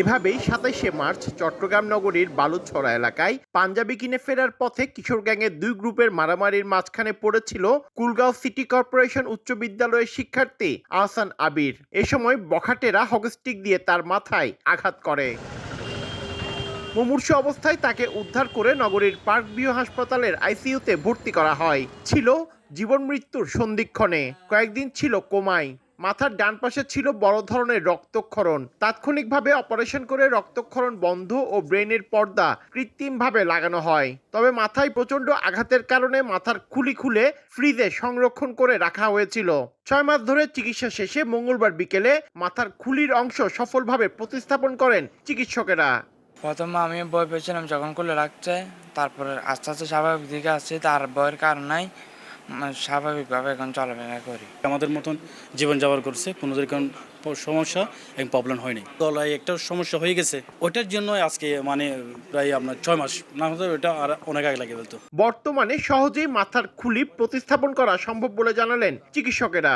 এভাবেই সাতাইশে মার্চ চট্টগ্রাম নগরীর বালুছড়া এলাকায় পাঞ্জাবি কিনে ফেরার পথে কিশোর গ্যাংয়ের দুই গ্রুপের মারামারির মাঝখানে পড়েছিল কুলগাঁও সিটি কর্পোরেশন উচ্চ বিদ্যালয়ের শিক্ষার্থী আহসান আবির। এ সময় বখাটেরা হকস্টিক দিয়ে তার মাথায় আঘাত করে। মুমূর্ষু অবস্থায় তাকে উদ্ধার করে নগরীর পার্ক ভিউ হাসপাতালের আইসিইউতে ভর্তি করা হয়। ছিল জীবন মৃত্যুর সন্ধিক্ষণে। কয়েকদিন ছিল কোমায়। মাথার ডান পাশে ছিল বড় ধরনের রক্তক্ষরণ। তাৎক্ষণিকভাবে অপারেশন করে রক্তক্ষরণ বন্ধ ও ব্রেনের পর্দা কৃত্রিমভাবে লাগানো হয়। তবে মাথায় প্রচণ্ড আঘাতের কারণে মাথার খুলি খুলে ফ্রিজে সংরক্ষণ করে রাখা হয়েছিল। ছয় মাস ধরে চিকিৎসা শেষে মঙ্গলবার বিকেলে মাথার খুলির অংশ সফলভাবে প্রতিস্থাপন করেন চিকিৎসকেরা। প্রথমে আমি বই পেয়েছিলাম যখন খুলে রাখছে তারপরে আস্তে আস্তে স্বাভাবিক দিকে আসছে তার বইয়ের কারণেই উম, স্বাভাবিকভাবে এখন চলাফেরা করি। আমাদের মতন জীবনযাপন করছে কোনো রকম সমস্যা এবং প্রবলেম হয়নি গলায় একটা সমস্যা হয়ে গেছে ওটার জন্য আজকে মানে প্রায় আপনার ছয় মাস না হলে ওটা আর অনেক আগে লাগে বলতো বর্তমানে সহজেই মাথার খুলি প্রতিস্থাপন করা সম্ভব বলে জানালেন চিকিৎসকেরা।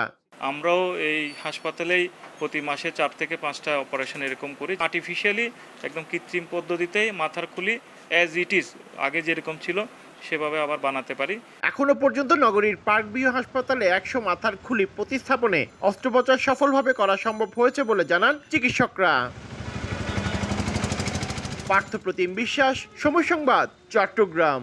আমরাও এই হাসপাতালেই প্রতি মাসে চার থেকে পাঁচটা অপারেশন এরকম করি। আর্টিফিশিয়ালি একদম কৃত্রিম পদ্ধতিতে মাথার খুলি অ্যাজ ইট ইজ আগে যেরকম ছিল সেভাবে আবার বানাতে পারি। এখনও পর্যন্ত নগরীর পার্ক ভিউ হাসপাতালে একশো মাথার খুলি প্রতিস্থাপনে অস্ত্রোপচার সফলভাবে করা সম্ভব হয়েছে বলে জানান চিকিৎসকরা। পার্থপ্রতিম বিশ্বাস, সময় সংবাদ, চট্টগ্রাম।